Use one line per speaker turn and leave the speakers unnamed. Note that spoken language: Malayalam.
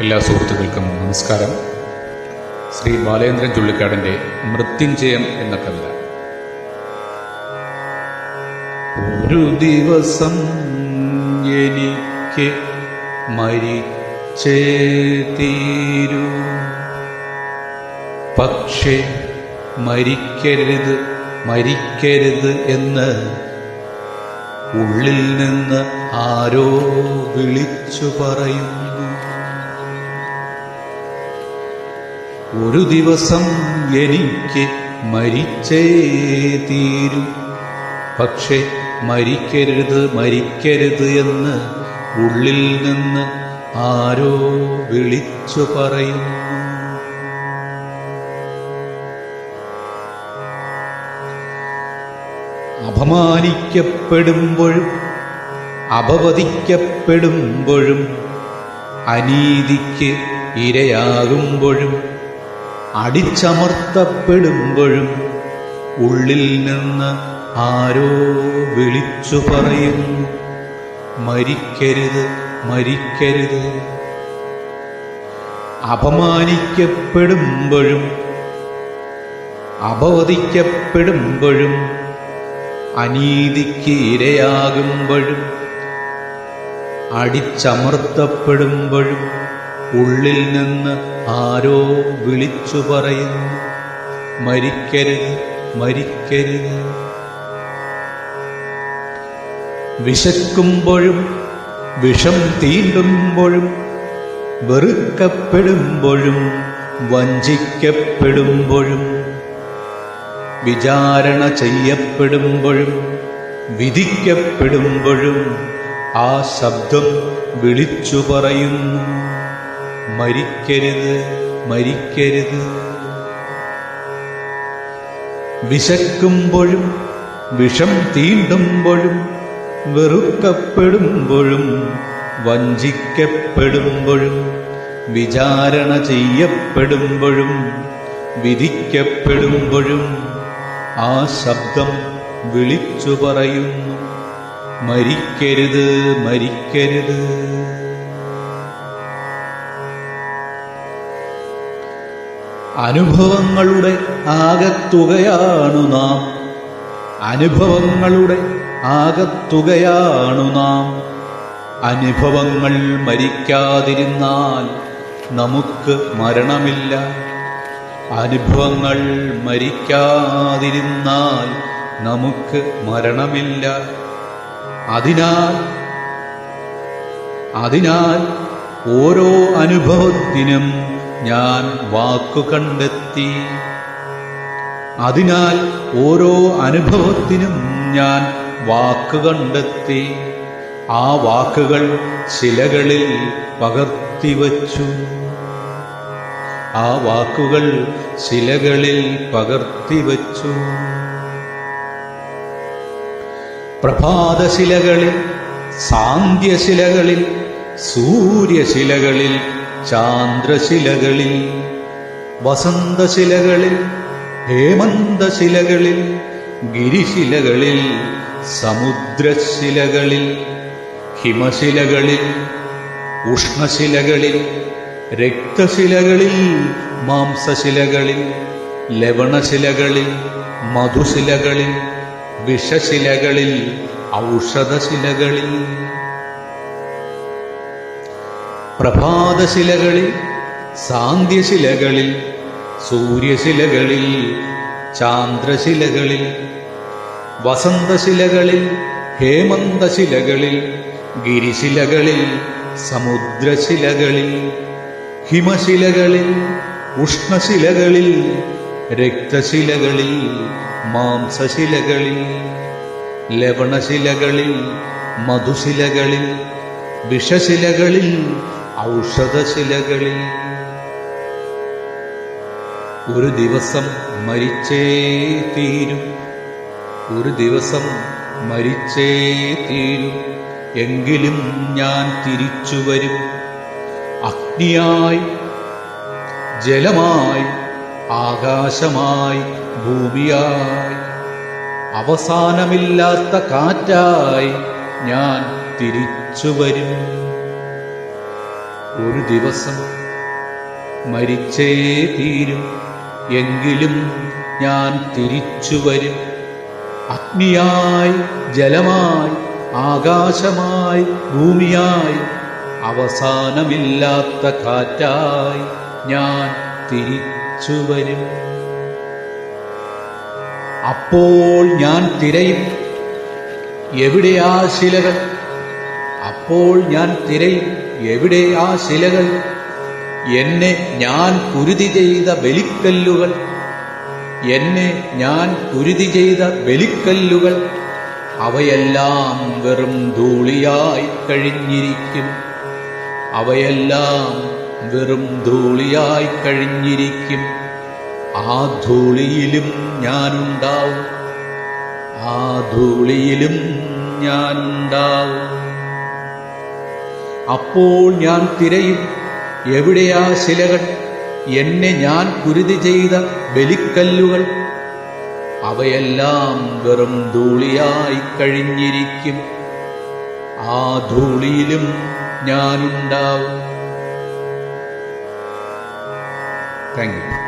എല്ലാ സുഹൃത്തുക്കൾക്കും നമസ്കാരം. ശ്രീ ബാലേന്ദ്രൻ ചുള്ളിക്കാടിന്റെ മൃത്യുഞ്ജയം എന്ന കവിത. ഒരു ദിവസം എനിക്ക് മരിച്ചേ തീരൂ. പക്ഷേ മരിക്കരുത് മരിക്കരുത് എന്ന് ഉള്ളിൽ നിന്ന് ആരോ വിളിച്ചു പറയുന്നു. ഒരു ദിവസം എനിക്ക് മരിച്ചേ തീരും. പക്ഷെ മരിക്കരുത് മരിക്കരുത് എന്ന് ഉള്ളിൽ നിന്ന് ആരോ വിളിച്ചു പറയുന്നു. അപമാനിക്കപ്പെടുമ്പോഴും അപവദിക്കപ്പെടുമ്പോഴും അനീതിക്ക് ഇരയാകുമ്പോഴും അടിച്ചമർത്തപ്പെടുമ്പോഴും ഉള്ളിൽ നിന്ന് ആരോ വിളിച്ചു പറയുന്നു മരിക്കരുത് മരിക്കരുത്. അപമാനിക്കപ്പെടുമ്പോഴും അപവദിക്കപ്പെടുമ്പോഴും അനീതിക്ക് ഇരയാകുമ്പോഴും അടിച്ചമർത്തപ്പെടുമ്പോഴും ഉള്ളിൽ നിന്ന് ആരോ വിളിച്ചു പറയുന്നു മരിക്കരുത് മരിക്കരുത്. വിശക്കുമ്പോഴും വിഷം തീണ്ടുമ്പോഴും വെറുക്കപ്പെടുമ്പോഴും വഞ്ചിക്കപ്പെടുമ്പോഴും വിചാരണ ചെയ്യപ്പെടുമ്പോഴും വിധിക്കപ്പെടുമ്പോഴും ആ ശബ്ദം വിളിച്ചു പറയുന്നു. മരിക്കരുത് മരിക്കരുത്. വിശക്കുമ്പോഴും വിഷം തീണ്ടുമ്പോഴും വെറുക്കപ്പെടുമ്പോഴും വഞ്ചിക്കപ്പെടുമ്പോഴും വിചാരണ ചെയ്യപ്പെടുമ്പോഴും വിധിക്കപ്പെടുമ്പോഴും ആ ശബ്ദം വിളിച്ചു പറയുന്നു. മരിക്കരുത് മരിക്കരുത്. അനുഭവങ്ങളുടെ ആകത്തുകയാണു നാം. അനുഭവങ്ങളുടെ ആകത്തുകയാണു നാം. അനുഭവങ്ങൾ മരിക്കാതിരുന്നാൽ നമുക്ക് മരണമില്ല. അനുഭവങ്ങൾ മരിക്കാതിരുന്നാൽ നമുക്ക് മരണമില്ല. അതിനാൽ അതിനാൽ ഓരോ അനുഭവത്തിനും ഞാൻ വാക്കു കണ്ടെത്തി. അതിനാൽ ഓരോ അനുഭവത്തിനും ഞാൻ വാക്ക് കണ്ടെത്തി. ആ വാക്കുകൾ ശിലകളിൽ പകർത്തിവച്ചു. ആ വാക്കുകൾ ശിലകളിൽ പകർത്തി പകർത്തിവച്ചു പ്രഭാതശിലകളിൽ സാന്ധ്യശിലകളിൽ സൂര്യശിലകളിൽ ചാന്ദ്രശിലകളിൽ വസന്തശിലകളിൽ ഹേമന്തശിലകളിൽ ഗിരിശിലകളിൽ സമുദ്രശിലകളിൽ ഹിമശിലകളിൽ ഉഷ്ണശിലകളിൽ രക്തശിലകളിൽ മാംസശിലകളിൽ ലവണശിലകളിൽ മധുശിലകളിൽ വിഷശിലകളിൽ ഔഷധശിലകളിൽ. പ്രഭാതശിലകളിൽ സാന്ധ്യശിലകളിൽ സൂര്യശിലകളിൽ ചാന്ദ്രശിലകളിൽ. വസന്തശിലകളിൽ ഹേമന്തശിലകളിൽ ഗിരിശിലകളിൽ സമുദ്രശിലകളിൽ. ഹിമശിലകളിൽ ഉഷ്ണശിലകളിൽ രക്തശിലകളിൽ മാംസശിലകളിൽ ലവണശിലകളിൽ മധുശിലകളിൽ വിഷശിലകളിൽ ഔഷധശിലകളിൽ. ഒരു ദിവസം മരിച്ചേ തീരും. ഒരു ദിവസം മരിച്ചേ തീരും. എങ്കിലും ഞാൻ തിരിച്ചു വരും. അഗ്നിയായി ജലമായി ആകാശമായി ഭൂമിയായി. അവസാനമില്ലാത്ത കാറ്റായി ഞാൻ തിരിച്ചു വരും. ഒരു ദിവസം മരിച്ചേ തീരും എങ്കിലും ഞാൻ തിരിച്ചു വരും. അഗ്നിയായി ജലമായി ആകാശമായി ഭൂമിയായി അവസാനമില്ലാത്ത കാറ്റായി ഞാൻ തിരിച്ചു വരും. അപ്പോൾ ഞാൻ തിരയും. എവിടെ ആ ശിലകൾ? അപ്പോൾ ഞാൻ തിരയും. എവിടെ ആ ശിലകൾ? എന്നെ ഞാൻ കുരുതി ചെയ്ത ബലിക്കല്ലുകൾ എന്നെ ഞാൻ കുരുതി ചെയ്ത ബലിക്കല്ലുകൾ അവയെല്ലാം വെറും ധൂളിയായി കഴിഞ്ഞിരിക്കും. അവയെല്ലാം വെറും ധൂളിയായി കഴിഞ്ഞിരിക്കും. ആ ധൂളിയിലും ഞാനുണ്ടാവും. ആ ധൂളിയിലും ഞാനുണ്ടാവും. അപ്പോൾ ഞാൻ തിരയും എവിടെയാ ശിലകൾ? എന്നെ ഞാൻ കുരുതി ചെയ്ത ബലിക്കല്ലുകൾ. അവയെല്ലാം വെറും ധൂളിയായി കഴിഞ്ഞിരിക്കും. ആ ധൂളിയിലും ഞാനുണ്ടാവും. Thank you